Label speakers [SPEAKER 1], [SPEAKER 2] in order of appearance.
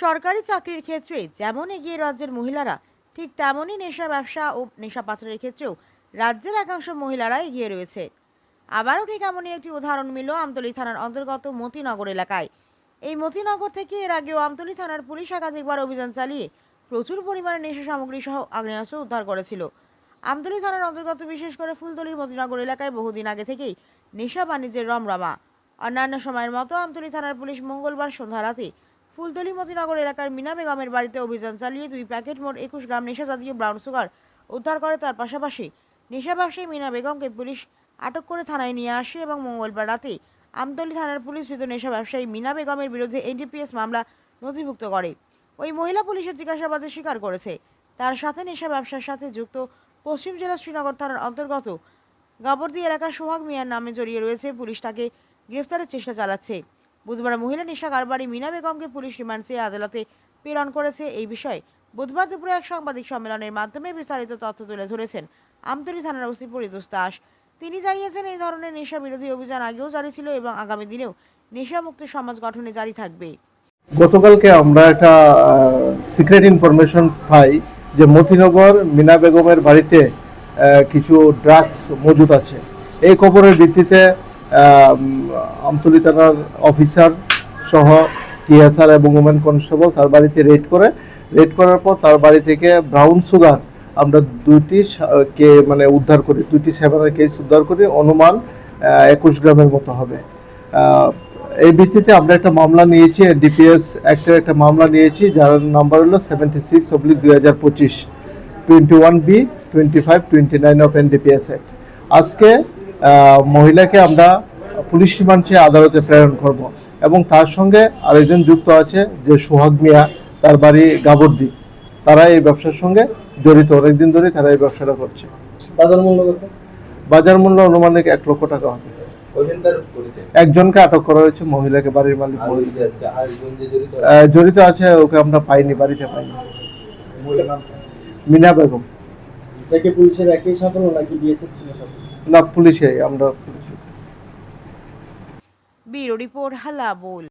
[SPEAKER 1] সরকারি চাকরির ক্ষেত্রে যেমন এগিয়ে রাজ্যের মহিলারা, ঠিক তেমনই নেশা ব্যবসা ও নেশা পাচারের ক্ষেত্রেও রাজ্যের একাংশ মহিলারা এগিয়ে রয়েছে। আবারও ঠিক এমনই একটি উদাহরণ মিলল আমতলী থানার অন্তর্গত মতিনগর এলাকায়। এই মতিনগর থেকে এর আগেও আমতলী থানার পুলিশ একাধিকবার অভিযান চালিয়ে প্রচুর পরিমাণে নেশা সামগ্রী সহ আগ্নেয়াস্ত্র উদ্ধার করেছিল। আমতলী থানার অন্তর্গত বিশেষ করে ফুলতলির মতিনগর এলাকায় বহুদিন আগে থেকেই নেশা বাণিজ্যের রমরমা। অন্যান্য সময়ের মতো আমতলী থানার পুলিশ মঙ্গলবার সন্ধ্যা রাতে ফুলতলি মতিনগর এলাকার মিনা বেগমের বাড়িতে অভিযান চালিয়ে দুই প্যাকেট মোট একুশ গ্রাম নেশা জাতীয় ব্রাউন সুগার উদ্ধার করে তার পাশাপাশি নেশা ব্যবসায়ী মিনা বেগমকে পুলিশ আটক করে থানায় নিয়ে আসে এবং মঙ্গলবার রাতে আমতলী থানার পুলিশ ধৃত নেশা ব্যবসায়ী মিনা বেগমের বিরুদ্ধে এনডিপিএস মামলা নথিভুক্ত করে। ওই মহিলা পুলিশের জিজ্ঞাসাবাদে স্বীকার করেছে। তার সাথে নেশা ব্যবসার সাথে যুক্ত পশ্চিম জেলা শ্রীনগর থানার অন্তর্গত গাবর্দি এলাকার সোহাগ মিয়ার নামে জড়িয়ে রয়েছে পুলিশ তাকে গ্রেফতারের চেষ্টা চালাচ্ছে। বুধবার মহিলা নেশা কারবারি মিনা বেগমকে পুলিশ রিমান্ড চেয়ে আদালতে প্রেরণ করেছে এই বিষয়ে। বুধবার দুপুরে এক সাংবাদিক সম্মেলনের মাধ্যমে বিস্তারিত তথ্য তুলে ধরেছেন আমতলী থানার ওসি পরিতোষ দাস। তিনি জানিয়েছেন, এই ধরনের নেশা বিরোধী অভিযান আগেও জারি ছিল এবং আগামী দিনেও নেশামুক্ত সমাজ গঠনে জারি থাকবে।
[SPEAKER 2] গতকালকে আমরা একটা সিক্রেট ইনফরমেশন পাই যে মতিনগর মিনা বেগমের বাড়িতে কিছু ড্রাগস মজুদ আছে। এই খবরের ভিত্তিতে আমতলী থানার অফিসার সহ টিএসআর এবং ওমেন কনস্টেবল তার বাড়িতে রেড করে। রেড করার পর তার বাড়ি থেকে ব্রাউন সুগার আমরা দুইটি কে মানে উদ্ধার করি, দুইটি সেভেনের কেস উদ্ধার করি, অনুমান একুশ গ্রামের মতো হবে। এই ভিত্তিতে আমরা একটা মামলা নিয়েছি ডিপিএস অ্যাক্টের একটা মামলা নিয়েছি, যার নাম্বার হলো সেভেন্টি সিক্স অব্লিক দুই হাজার পঁচিশ twenty one B twenty five twenty nine of NDPS act আজকে মহিলাকে আমরা পুলিশ রিমান্ড আদালতে প্রেরণ করব। এবং তার সঙ্গে আরেকজন যুক্ত আছে যে সোহাগ মিয়া তার বাড়ি গাবর্দি। তারা এই ব্যবসার সঙ্গে জড়িত। অনেকদিন ধরে তারা এই ব্যবসাটা করছে।
[SPEAKER 3] বাজার মূল্য
[SPEAKER 2] বাজার মূল্য অনুমানিক এক লক্ষ টাকা হবে। একজনকে আটক করা হয়েছে মহিলাকে বাড়ির মালিক
[SPEAKER 3] জড়িত আছে,
[SPEAKER 2] ওকে আমরা পাইনি বাড়িতে পাইনি? মিনা বেগম।
[SPEAKER 4] পুলিশের একই সাফল্য নাকি বিএসএফ ছিল
[SPEAKER 2] না পুলিশে আমরা পুলিশে।
[SPEAKER 1] Bureau report হালাবুল। বোল